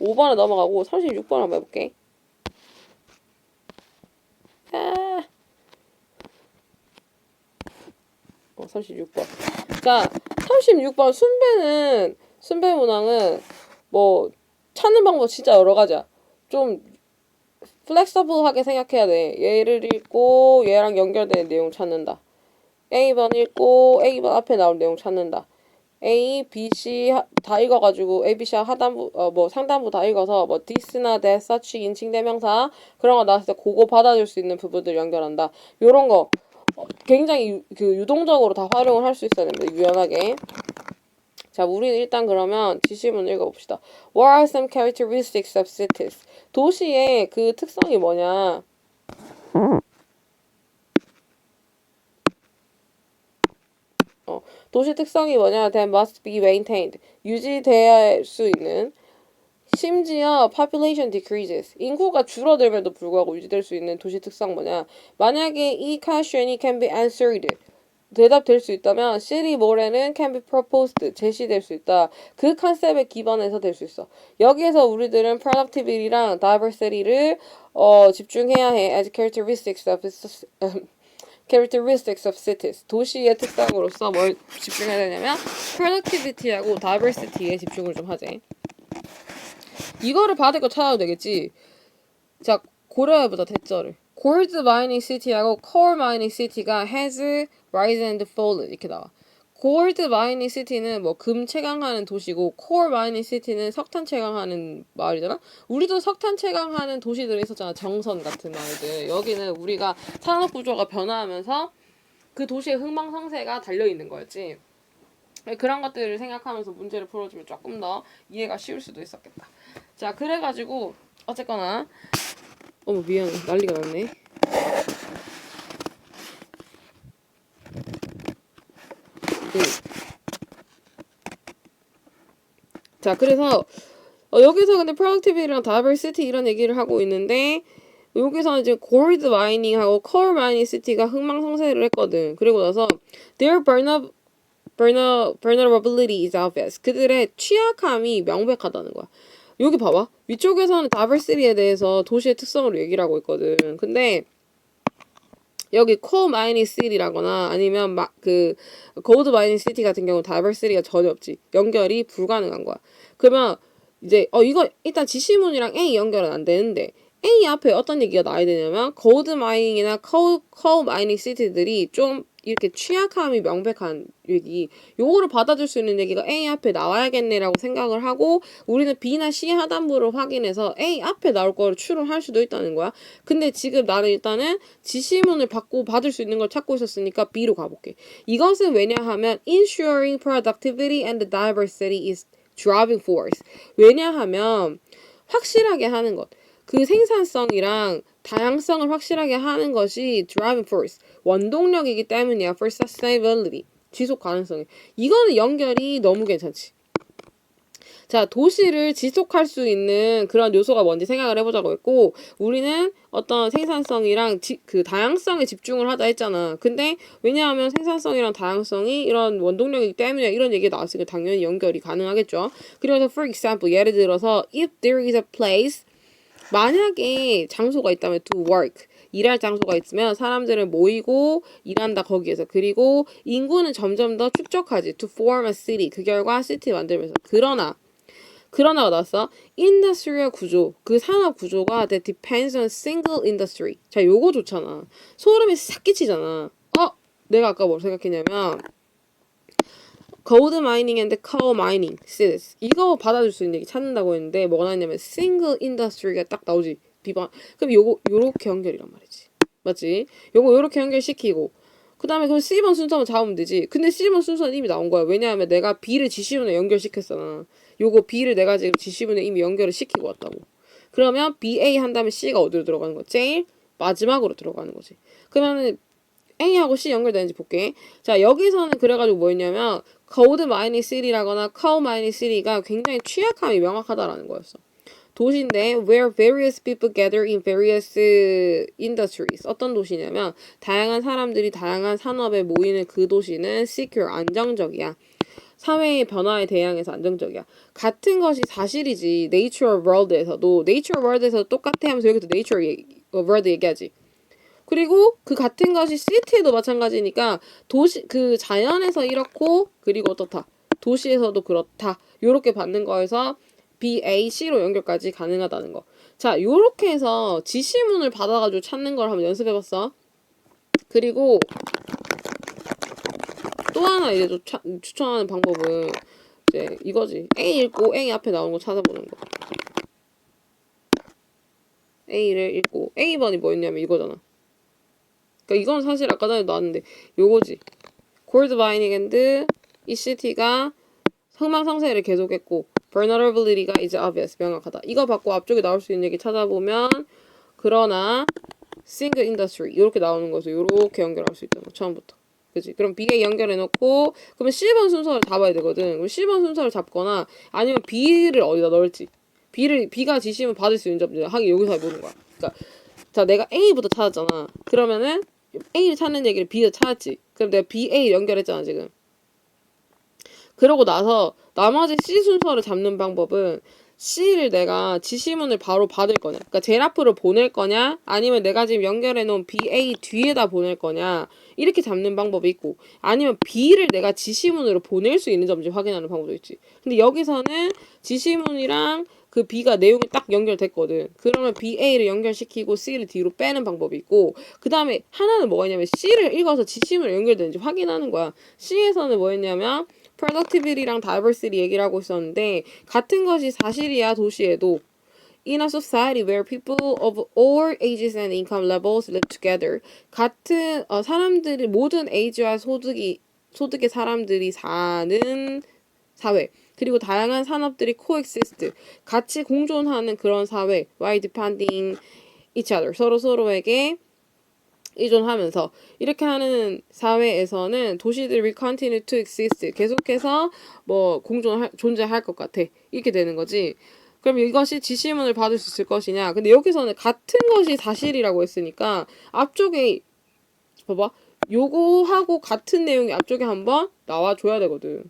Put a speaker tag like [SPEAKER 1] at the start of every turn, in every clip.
[SPEAKER 1] 5번에 넘어가고 36번 한번 해볼게. 아. 어, 36번. 자, 36번 순배는 순배 문항은 뭐 찾는 방법 진짜 여러 가지야. 좀 플렉서블하게 생각해야 돼. 얘를 읽고 얘랑 연결되는 내용 찾는다. A번 읽고 A번 앞에 나올 내용 찾는다. A, B, C 하- 다 읽어가지고 A, B, C 하단부 어, 뭐 상단부 다 읽어서 뭐 this나 that, such 인칭 대명사 그런 거 나왔을 때 그거 받아줄 수 있는 부분들 연결한다. 요런 거 어, 굉장히 유, 그 유동적으로 다 활용을 할 수 있어야 됩니다. 유연하게. 자, 우리는 일단 그러면 지시문 읽어봅시다. What are some characteristics of cities? 도시의 그 특성이 뭐냐? 어, 도시 특성이 뭐냐? That must be maintained. 유지돼야 할수 있는. 심지어 population decreases. 인구가 줄어들면도 불구하고 유지될 수 있는 도시 특성 뭐냐? 만약에 이 question이 can be answered. 대답될 수 있다면 city 뭐래는 can be proposed 제시될 수 있다. 그 컨셉에 기반해서 될 수 있어. 여기에서 우리들은 productivity랑 diversity를 어, 집중해야 해. as characteristics of characteristics of cities. 도시의 특성으로서 뭘 집중해야 되냐면 productivity하고 diversity에 집중을 좀 하재. 이거를 받을 거 찾아도 되겠지. 자, 고려해보자, 대절을. Gold mining city하고 coal mining city가 has rise and fall 이렇게 나와. Gold mining city는 뭐 금 채광하는 도시고 coal mining city는 석탄 채광하는 마을이잖아. 우리도 석탄 채광하는 도시들이 있었잖아. 정선 같은 마을들. 여기는 우리가 산업 구조가 변화하면서 그 도시의 흥망성쇠가 달려 있는 거였지. 그런 것들을 생각하면서 문제를 풀어주면 조금 더 이해가 쉬울 수도 있었겠다. 자, 그래가지고 어쨌거나 어머 미안해 난리가 났네. 자, 그래서 어, 여기서 근데 productivity랑 diversity 이런 얘기를 하고 있는데 여기서 이제 gold mining하고 coal mining city가 흥망성쇠를 했거든. 그리고 나서 their vulner, vulner, vulnerability is obvious. 그들의 취약함이 명백하다는 거야. 여기 봐봐. 위쪽에서는 diversity에 대해서 도시의 특성으로 얘기를 하고 있거든. 근데 여기 coal mining city라거나 아니면 막 그 gold mining city 같은 경우 diversity가 전혀 없지. 연결이 불가능한 거야. 그러면 이제 어 이거 일단 지시문이랑 A 연결은 안 되는데 A 앞에 어떤 얘기가 나와야 되냐면 gold mining이나 coal, coal mining city들이 좀 이렇게 취약함이 명백한 얘기. 요거를 받아줄 수 있는 얘기가 A 앞에 나와야겠네라고 생각을 하고 우리는 B나 C 하단부를 확인해서 A 앞에 나올 거를 추론할 수도 있다는 거야. 근데 지금 나는 일단은 지시문을 받고 받을 수 있는 걸 찾고 있었으니까 B로 가볼게. 이것은 왜냐하면 ensuring productivity and diversity is driving force. 왜냐하면 확실하게 하는 것. 그 생산성이랑 다양성을 확실하게 하는 것이 driving force. 원동력이기 때문이야. for sustainability. 지속 가능성이. 이거는 연결이 너무 괜찮지 자 도시를 지속할 수 있는 그런 요소가 뭔지 생각을 해보자고 했고 우리는 어떤 생산성이랑 지, 그 다양성에 집중을 하자 했잖아. 근데 왜냐하면 생산성이랑 다양성이 이런 원동력이기 때문에 이런 얘기가 나왔으니까 당연히 연결이 가능하겠죠. 그래서 for example 예를 들어서 if there is a place 만약에 장소가 있다면 to work 일할 장소가 있으면 사람들은 모이고 일한다 거기에서. 그리고 인구는 점점 더 축적하지. to form a city 그 결과 시티 만들면서. 그러나 그러나가 나왔어 industrial 구조 그 산업 구조가 that depends on single industry. 자 요거 좋잖아. 소름이 싹 끼치잖아. 어? 내가 아까 뭘 생각했냐면 gold mining and coal mining cities 이거 받아줄 수 있는 얘기 찾는다고 했는데 뭐가 나왔냐면 single industry가 딱 나오지. 비반 그럼 요거 요렇게 연결이란 말이지. 맞지? 요거 요렇게 연결시키고 그 다음에 그럼 C번 순서만 잡으면 되지. 근데 C번 순서는 이미 나온 거야. 왜냐하면 내가 B를 지시문에 연결시켰잖아. 요거 B를 내가 지금 지시문에 이미 연결을 시키고 왔다고. 그러면 BA 한 다음에 C가 어디로 들어가는 거야? 제일 마지막으로 들어가는 거지. 그러면은 A하고 C 연결되는지 볼게. 자, 여기서는 그래가지고 뭐였냐면, mining city라거나 coal mining city가 굉장히 취약함이 명확하다라는 거였어. 도시인데, where various people gather in various industries. 어떤 도시냐면, 다양한 사람들이 다양한 산업에 모이는 그 도시는 secure, 안정적이야. 사회의 변화에 대항해서 안정적이야. 같은 것이 사실이지. Nature World에서도 Nature World에서 똑같아 하면서 여기도 어, World 얘기하지. 그리고 그 같은 것이 시티에도 마찬가지니까 도시 그 자연에서 이렇고 그리고 어떻다. 도시에서도 그렇다. 요렇게 받는 거에서 B, A, C로 연결까지 가능하다는 거. 자, 요렇게 해서 지시문을 받아가지고 찾는 걸 한번 연습해봤어. 그리고 또 하나 이제 좀 차- 추천하는 방법은 이제 이거지. A 읽고 A 앞에 나오는 거 찾아보는 거. A를 읽고 A번이 뭐였냐면 이거잖아. 그러니까 이건 사실 아까 전에 나왔는데 요거지. 골드 바이닝 이 시티가 흥망성쇠를 계속했고 vulnerability가 이제 obvious 명확하다. 이거 받고 앞쪽에 나올 수 있는 얘기 찾아보면 그러나 single industry 이렇게 나오는 거죠. 이렇게 연결할 수거 처음부터. 그지? 그럼 B에 연결해 놓고 그러면 C번 순서를 잡아야 되거든. 그럼 C번 순서를 잡거나 아니면 B를 어디다 넣을지. B를 B가 지시면 받을 수 있는 점들 하긴 여기서 해보는 거야. 그러니까 자 내가 A부터 찾았잖아. 그러면은 A를 찾는 얘기를 B를 찾았지. 그럼 내가 B, A 연결했잖아 지금. 그러고 나서 나머지 C 순서를 잡는 방법은 C를 내가 지시문을 바로 받을 거냐. 그러니까 제일 앞으로 보낼 거냐. 아니면 내가 지금 연결해 놓은 BA 뒤에다 보낼 거냐. 이렇게 잡는 방법이 있고 아니면 B를 내가 지시문으로 보낼 수 있는 점인지 확인하는 방법도 있지. 근데 여기서는 지시문이랑 그 B가 내용이 딱 연결됐거든. 그러면 BA를 연결시키고 C를 뒤로 빼는 방법이 있고 그 다음에 하나는 뭐가 있냐면 C를 읽어서 지시문으로 연결되는지 확인하는 거야. C에서는 뭐였냐면 productivity랑 diversity 얘기를 하고 있었는데 같은 것이 사실이야 도시에도 In a society where people of all ages and income levels live together 같은 어, 사람들이 모든 에이지와 소득이 소득의 사람들이 사는 사회 그리고 다양한 산업들이 coexist 같이 공존하는 그런 사회 while depending each other 서로 서로에게 의존하면서 이렇게 하는 사회에서는 도시들이 will continue to exist 계속해서 뭐 공존 존재할 것 같아 이렇게 되는 거지. 그럼 이것이 지시문을 받을 수 있을 것이냐? 근데 여기서는 같은 것이 사실이라고 했으니까 앞쪽에 봐봐 요거하고 같은 내용이 앞쪽에 한번 나와줘야 되거든.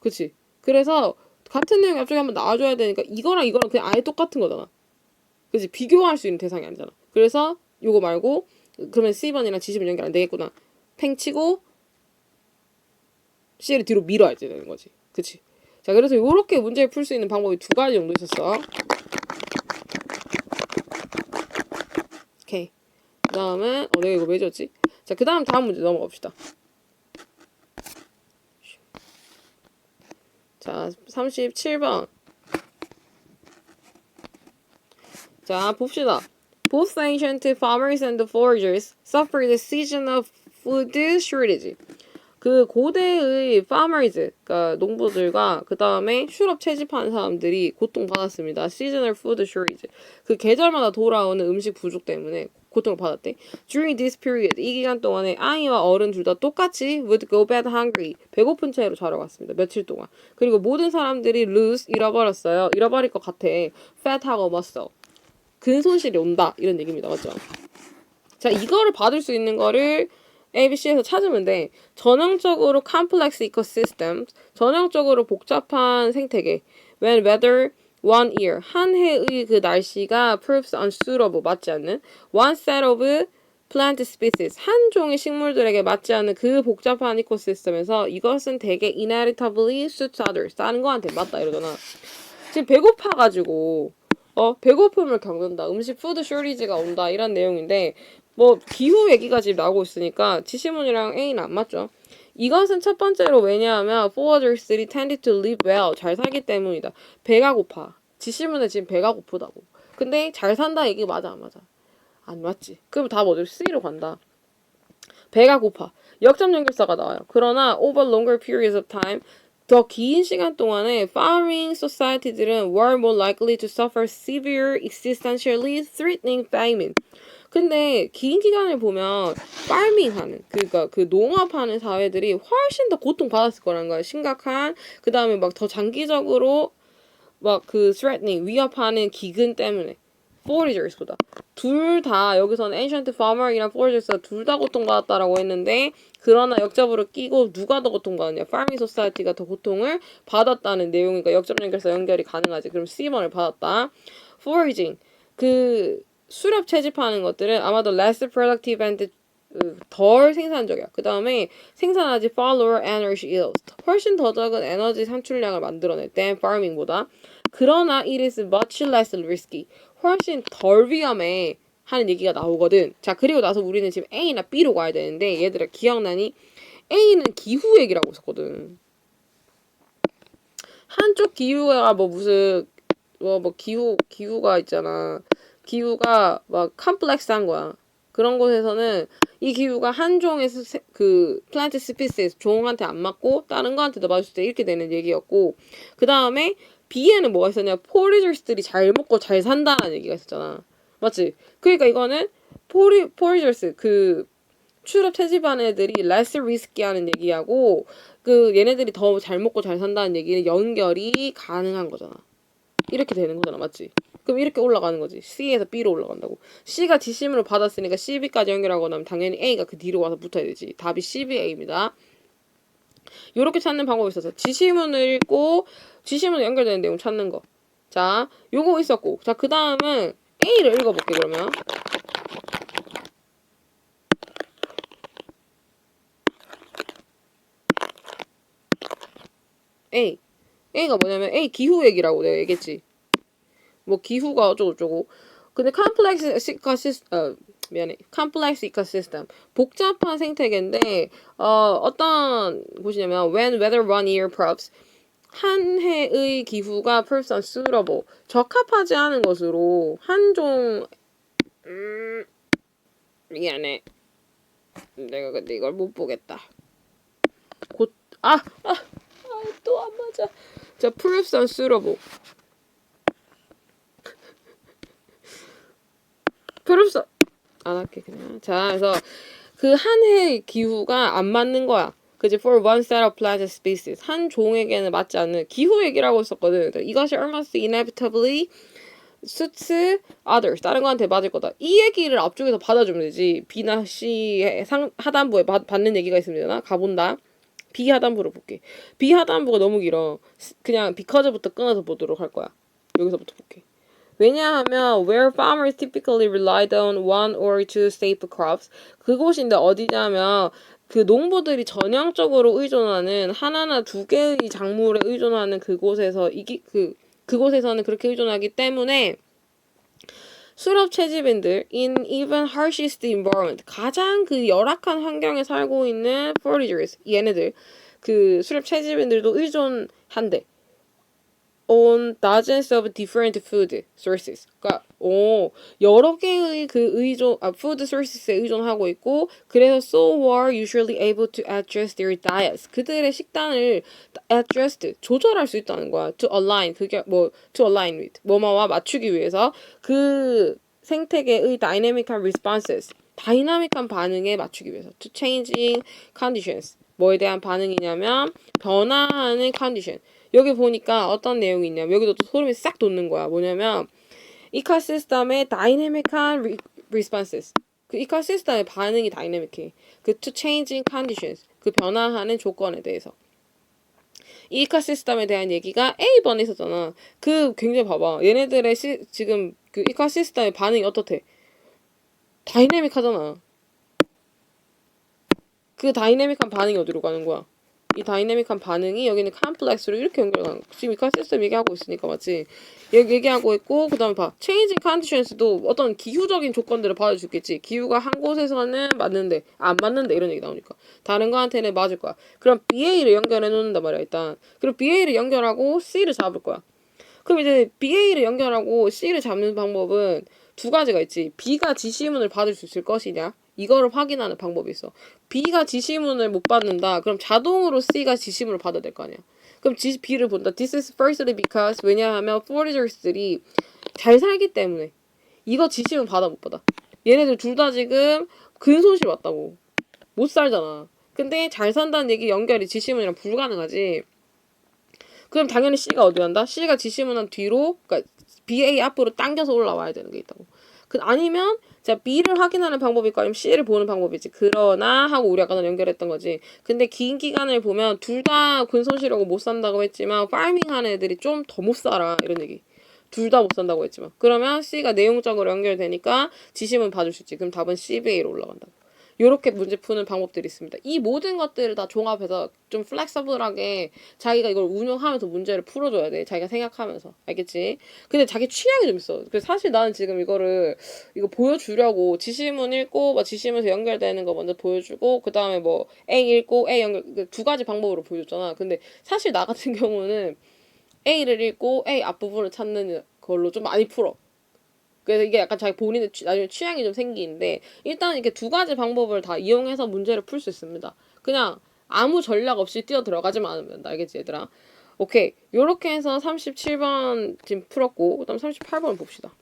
[SPEAKER 1] 그치? 그래서 같은 내용이 앞쪽에 한번 나와줘야 되니까 이거랑 이거랑 그냥 아예 똑같은 거잖아. 그치? 비교할 수 있는 대상이 아니잖아. 그래서 요거 말고 그러면 C번이랑 지시문 연결 안 되겠구나. 팽 치고 C를 뒤로 밀어야지 되는 거지. 그치? 자, 그래서 요렇게 문제를 풀 수 있는 방법이 두 가지 정도 있었어. 오케이. 그 다음은, 어, 내가 이거 왜 줬지? 자, 그 다음 다음 문제 넘어갑시다. 자, 37번. 자, 봅시다. Both ancient farmers and foragers suffered the seasonal food shortage. 그 고대의 farmers, 그러니까 농부들과 그 다음에 슈럽 채집하는 사람들이 고통받았습니다. seasonal food shortage. 그 계절마다 돌아오는 음식 부족 때문에 고통을 받았대. During this period, 이 기간 동안에 아이와 어른 둘 다 똑같이 would go bad hungry. 배고픈 채로 자러 갔습니다. 며칠 동안. 그리고 모든 사람들이 lose, 잃어버렸어요. 잃어버릴 것 같아. fat하고 muscle. 근손실이 온다. 이런 얘기입니다. 맞죠? 자, 이거를 받을 수 있는 거를 ABC에서 찾으면 돼. 전형적으로 complex ecosystem, 전형적으로 복잡한 생태계. When weather one year, 한 해의 그 날씨가 proves unsuitable, 맞지 않는 one set of plant species, 한 종의 식물들에게 맞지 않는 그 복잡한 이코시스템에서 이것은 대개 inevitably suits others, 다른 거한테 맞다 이러잖아. 지금 배고파가지고 어 배고픔을 겪는다. 음식 푸드 쇼리지가 온다. 이런 내용인데 뭐 기후 얘기가 지금 나오고 있으니까 지시문이랑 A는 안 맞죠? 이것은 첫 번째로 왜냐하면 forwarders들이 tended to live well 잘 살기 때문이다. 배가 고파. 지시문에 지금 배가 고프다고. 근데 잘 산다 얘기 맞아 안 맞아? 안 맞지. 그럼 답 어디로 C로 간다. 배가 고파. 역점 연결사가 나와요. 그러나 over longer periods of time 더 긴 시간 동안에 farming society들은 were more likely to suffer severe existentially threatening famine. 근데 긴 기간을 보면 farming하는 그러니까 그 농업하는 사회들이 훨씬 더 고통 받았을 거라는 거야. 심각한 그 다음에 막 더 장기적으로 막 그 threatening 위협하는 기근 때문에 foragers보다. 둘 다 여기서는 ancient farmer이랑 foragers가 둘 다 고통받았다라고 했는데 그러나 역접으로 끼고 누가 더 고통받았냐? farming society가 더 고통을 받았다는 내용이니까 역접 연결해서 연결이 가능하지. 그럼 C번을 받았다. foraging 그 수렵 채집하는 것들은 아마도 less productive and 그, 덜 생산적이야. 그 다음에 생산하지 far lower energy yields. 훨씬 더 적은 에너지 산출량을 만들어낼 땐 farming보다. 그러나 it is much less risky. 훨씬 덜 위험해. 하는 얘기가 나오거든. 자, 그리고 나서 우리는 지금 A나 B로 가야 되는데 얘들아 기억나니? A는 기후 얘기라고 있었거든. 한쪽 기후가 뭐 무슨 뭐, 뭐 기후 기후가 있잖아. 기후가 막 컴플렉스한 거야. 그런 곳에서는 이 기후가 한 종의 스- 세- 그 플란트 스피시스 종한테 안 맞고 다른 거한테도 맞을 때 이렇게 되는 얘기였고 그 다음에 B에는 뭐가 있었냐 포리저스들이 잘 먹고 잘 산다는 얘기가 있었잖아 맞지? 그러니까 이거는 포리 포리저스 그 추럽 채집한 애들이 less risky 하는 얘기하고 그 얘네들이 더 잘 먹고 잘 산다는 얘기는 연결이 가능한 거잖아 이렇게 되는 거잖아 맞지? 그럼 이렇게 올라가는 거지. C에서 B로 올라간다고. C가 지심으로 받았으니까 CB까지 연결하고 나면 당연히 A가 그 뒤로 와서 붙어야 되지. 답이 CBA입니다. 요렇게 찾는 방법이 있어서 지시문을 읽고 지시문에 연결되는 내용 찾는 거. 자, 요거 있었고. 자, 그 다음은 A를 읽어볼게, 그러면. A. A가 뭐냐면 A 기후 얘기라고 내가 얘기했지. 뭐 기후가 어쩌고저쩌고. 근데 컴플렉스 이카시스 어 미안해. 컴플렉스 이코시스템 복잡한 생태계인데 어 어떤 곳이냐면 when weather one year props 한 해의 기후가 person suitable 적합하지 않은 것으로 한종 음 미안해. 내가 근데 이걸 못 보겠다. 곧아아또 안 맞아. 자 proofs unsuitable proofs 안 할게 그냥. 자 그래서 그 한 해의 기후가 안 맞는 거야. 그지 for one set of plant species 한 종에게는 맞지 않는 기후 얘기라고 했었거든. 이것이 almost inevitably suits others 다른 거한테 맞을 거다. 이 얘기를 앞쪽에서 받아주면 되지. B나 C의 상 하단부에 받, 받는 얘기가 있으면 되나? 가본다. B 하단부로 볼게. B 하단부가 너무 길어. 스- 그냥 because부터 끊어서 보도록 할 거야. 여기서부터 볼게. 왜냐하면 where farmers typically relied on one or two staple crops 그곳인데 어디냐면 그 농부들이 전형적으로 의존하는 하나나 두 개의 작물에 의존하는 그곳에서 이기 그 그곳에서는 그렇게 의존하기 때문에 수렵 채집인들 in even harshest environment 가장 그 열악한 환경에 살고 있는 foragers 얘네들 그 수렵 채집인들도 의존한대 on dozens of different food sources. 그러니까 오 여러 개의 그 의존 아 food sources에 의존하고 있고 그래서 so were usually able to adjust their diets. 그들의 식단을 adjust 조절할 수 있다는 거야. to align 그게 뭐 to align with 뭐뭐와 맞추기 위해서 그 생태계의 dynamic한 responses 다이나믹한 반응에 맞추기 위해서 to changing conditions 뭐에 대한 반응이냐면 변화하는 condition 여기 보니까 어떤 내용이 있냐면 여기도 또 소름이 싹 돋는 거야 뭐냐면 이카시스템의 다이내믹한 리, responses. 그 이카시스템의 반응이 다이내믹해. 그 to changing conditions. 그 변화하는 조건에 대해서. 이 이카시스템에 대한 얘기가 A번에 있었잖아. 그 굉장히 봐봐. 얘네들의 시, 지금 그 이카시스템의 반응이 어떻대? 다이내믹하잖아. 그 다이내믹한 반응이 어디로 가는 거야 이 다이내믹한 반응이 여기는 컴플렉스로 이렇게 거야. 지금 이카 시스템 얘기하고 있으니까 맞지? 여기 얘기하고 있고 그 다음에 봐. changing conditions도 어떤 기후적인 조건들을 받아줄 수 있겠지. 기후가 한 곳에서는 맞는데 안 맞는데 이런 얘기 나오니까 다른 거한테는 맞을 거야. 그럼 BA를 연결해 놓는단 말이야 일단. 그리고 BA를 연결하고 C를 잡을 거야. 그럼 이제 BA를 연결하고 C를 잡는 방법은 두 가지가 있지. B가 지시문을 받을 수 있을 것이냐. 이거를 확인하는 방법이 있어. B가 지시문을 못 받는다. 그럼 자동으로 C가 지시문을 받아야 될 거 아니야. 그럼 지, B를 본다. This is firstly because 왜냐하면 foragers들이 잘 살기 때문에 이거 지시문 받아 못 받아. 얘네들 둘 다 지금 근손실 왔다고. 못 살잖아. 근데 잘 산다는 얘기 연결이 지시문이랑 불가능하지. 그럼 당연히 C가 어디 간다? C가 지시문한 뒤로 그러니까 BA 앞으로 당겨서 올라와야 되는 게 있다고. 그 아니면 자 B를 확인하는 방법이 있고 아니면 C를 보는 방법이지. 그러나 하고 우리 아까 연결했던 거지. 근데 긴 기간을 보면 둘 다 근손실하고 못 산다고 했지만 파밍하는 애들이 좀 더 못 살아 이런 얘기. 둘 다 못 산다고 했지만 그러면 C가 내용적으로 연결되니까 지시문 봐줄 수 있지. 그럼 답은 CBA로 올라간다 고. 요렇게 문제 푸는 방법들이 있습니다. 이 모든 것들을 다 종합해서 좀 플렉서블하게 자기가 이걸 운용하면서 문제를 풀어줘야 돼. 자기가 생각하면서. 알겠지? 근데 자기 취향이 좀 있어. 그래서 사실 나는 지금 이거를 이거 보여주려고 지시문 읽고 뭐 지시문에서 연결되는 거 먼저 보여주고 그 다음에 뭐 A 읽고 A 연결 그두 가지 방법으로 보여줬잖아. 근데 사실 나 같은 경우는 A를 읽고 A 앞부분을 찾는 걸로 좀 많이 풀어. 그래서 이게 약간 자기 본인의 취, 나중에 취향이 좀 생기는데 일단 이렇게 두 가지 방법을 다 이용해서 문제를 풀 수 있습니다. 그냥 아무 전략 없이 뛰어 들어가지만 않으면 된다. 알겠지 얘들아? 오케이. 요렇게 해서 37번 지금 풀었고 그다음 38번 봅시다.